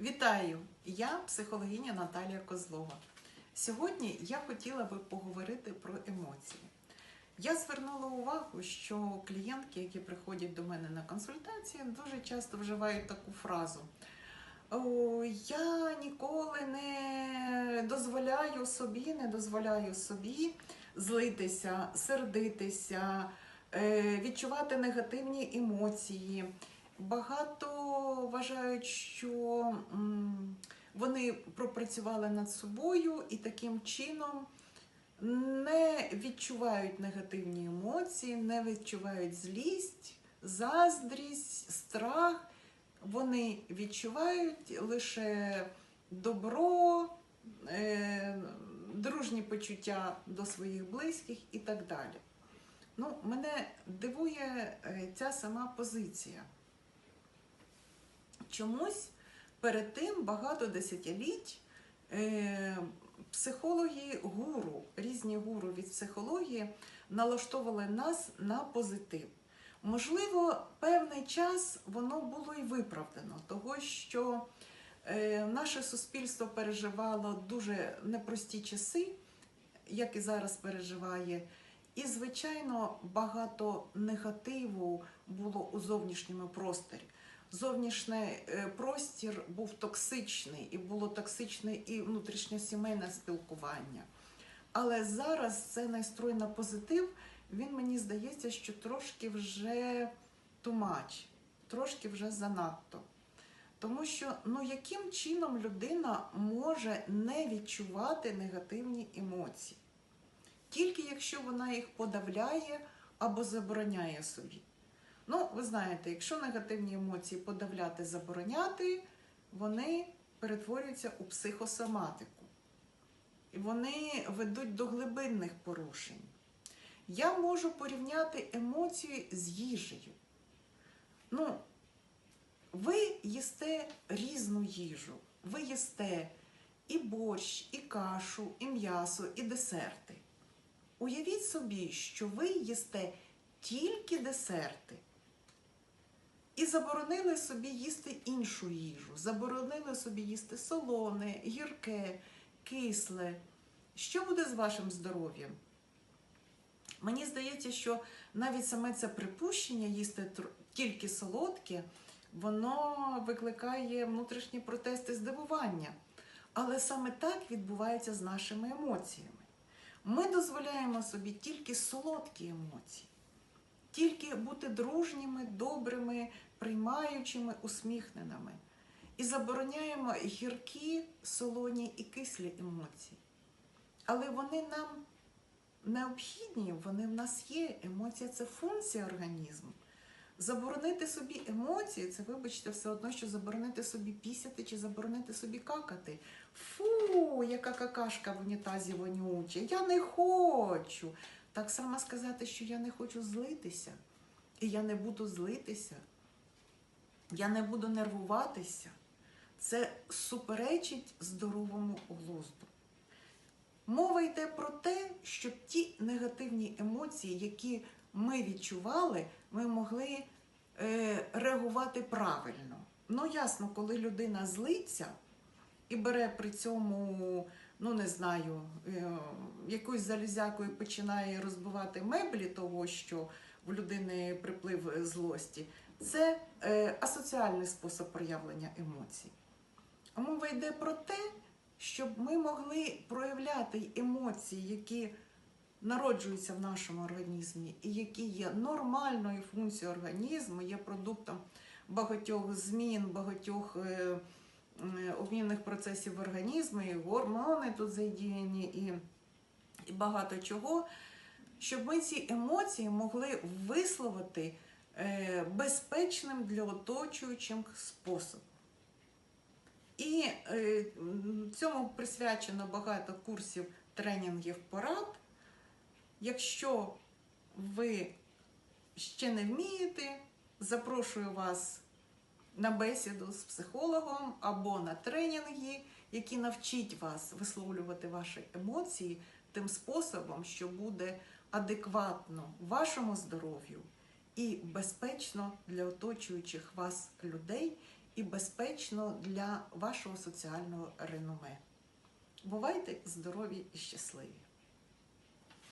Вітаю! Я психологиня Наталія Козлова. Сьогодні я хотіла би поговорити про емоції. Я звернула увагу, що клієнтки, які приходять до мене на консультації, дуже часто вживають таку фразу. «О, я ніколи не дозволяю собі, не дозволяю собі злитися, сердитися, е, відчувати негативні емоції. Багато вважають, що вони пропрацювали над собою і таким чином не відчувають негативні емоції, не відчувають злість, заздрість, страх. Вони відчувають лише добро, е, дружні почуття до своїх близьких і так далі. Ну, мене дивує е, ця сама позиція. Чомусь перед тим багато десятиліть е, психологи гуру, різні гуру від психології налаштовували нас на позитив. Можливо, певний час воно було і виправдано, того що е, наше суспільство переживало дуже непрості часи, як і зараз переживає. І, звичайно, багато негативу було у зовнішньому просторі. Зовнішній е, простір був токсичний, і було токсичне і внутрішньосімейне спілкування. Але зараз цей настрой на позитив, він мені здається, що трошки вже тумач, трошки вже занадто. Тому що ну яким чином людина може не відчувати негативні емоції? Тільки якщо вона їх подавляє або забороняє собі. Ну, ви знаєте, якщо негативні емоції подавляти, забороняти, вони перетворюються у психосоматику. І вони ведуть до глибинних порушень. Я можу порівняти емоції з їжею. Ну, ви їсте різну їжу. Ви їсте і борщ, і кашу, і м'ясо, і десерти. Уявіть собі, що ви їсте тільки десерти. І заборонили собі їсти іншу їжу. Заборонили собі їсти солоне, гірке, кисле. Що буде з вашим здоров'ям? Мені здається, що навіть саме це припущення їсти тільки солодке, воно викликає внутрішні протести здивування. Але саме так відбувається з нашими емоціями. Ми дозволяємо собі тільки солодкі емоції, тільки бути дружніми, добрими, приймаючими, усміхненими. І забороняємо гіркі, солоні і кислі емоції. Але вони нам необхідні, вони в нас є. Емоція це функція організму. Заборонити собі емоції, це, вибачте, все одно, що заборонити собі пісяти чи заборонити собі какати. Фу, яка какашка в унітазі вонюча, я не хочу. Так само сказати, що я не хочу злитися. І я не буду злитися. Я не буду нервуватися. Це суперечить здоровому глузду. Мова йде про те, щоб ті негативні емоції, які ми відчували, ми могли е, реагувати правильно. Ну, ясно, коли людина злиться і бере при цьому, ну не знаю, е, якусь залізякою починає розбивати меблі того, що в людини приплив злості, це е, асоціальний спосіб проявлення емоцій. А мова йде про те, щоб ми могли проявляти емоції, які народжуються в нашому організмі, і які є нормальною функцією організму, є продуктом багатьох змін, багатьох е, е, обмінних процесів в організмі, і гормони тут задіяні, і, і багато чого, щоб ми ці емоції могли висловити безпечним для оточуючих способом. І е, цьому присвячено багато курсів, тренінгів, порад. Якщо ви ще не вмієте, запрошую вас на бесіду з психологом або на тренінги, які навчать вас висловлювати ваші емоції тим способом, що буде адекватно вашому здоров'ю і безпечно для оточуючих вас людей і безпечно для вашого соціального реноме. Бувайте здорові і щасливі!